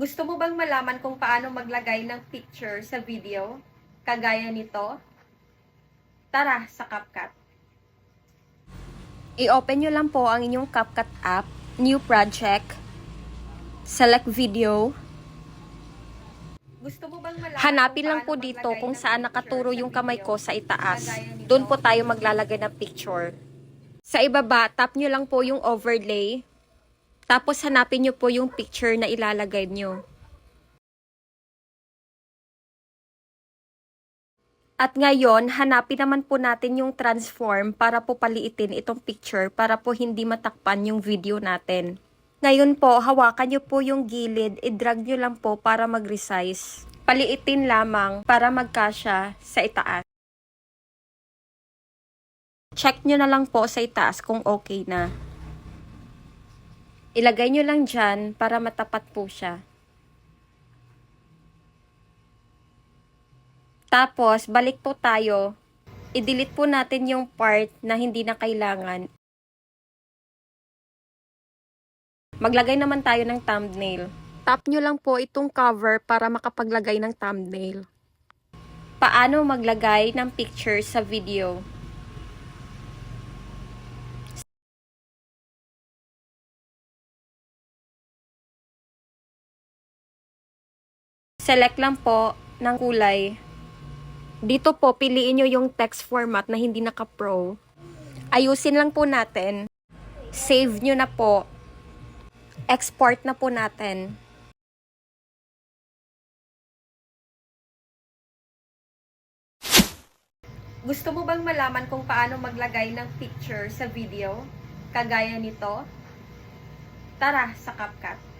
Gusto mo bang malaman kung paano maglagay ng picture sa video? Kagaya nito? Tara sa CapCut. I-open nyo lang po ang inyong CapCut app, New Project, Select Video. Gusto mo bang malaman Hanapin lang po dito kung ng saan nakaturo yung kamay ko sa itaas. Doon po tayo maglalagay ng picture. Sa ibaba, tap nyo lang po yung overlay. Tapos hanapin nyo po yung picture na ilalagay nyo. At ngayon, hanapin naman po natin yung transform para po paliitin itong picture para po hindi matakpan yung video natin. Ngayon po, hawakan nyo po yung gilid, i-drag nyo lang po para mag-resize. Paliitin lamang para magkasya sa itaas. Check nyo na lang po sa itaas kung okay na. Ilagay nyo lang dyan para matapat po siya. Tapos, balik po tayo. I-delete po natin yung part na hindi na kailangan. Maglagay naman tayo ng thumbnail. Tap nyo lang po itong cover para makapaglagay ng thumbnail. Paano maglagay ng picture sa video? Select lang po ng kulay. Dito po, piliin nyo yung text format na hindi naka-pro. Ayusin lang po natin. Save nyo na po. Export na po natin. Gusto mo bang malaman kung paano maglagay ng picture sa video? Kagaya nito? Tara sa CapCut.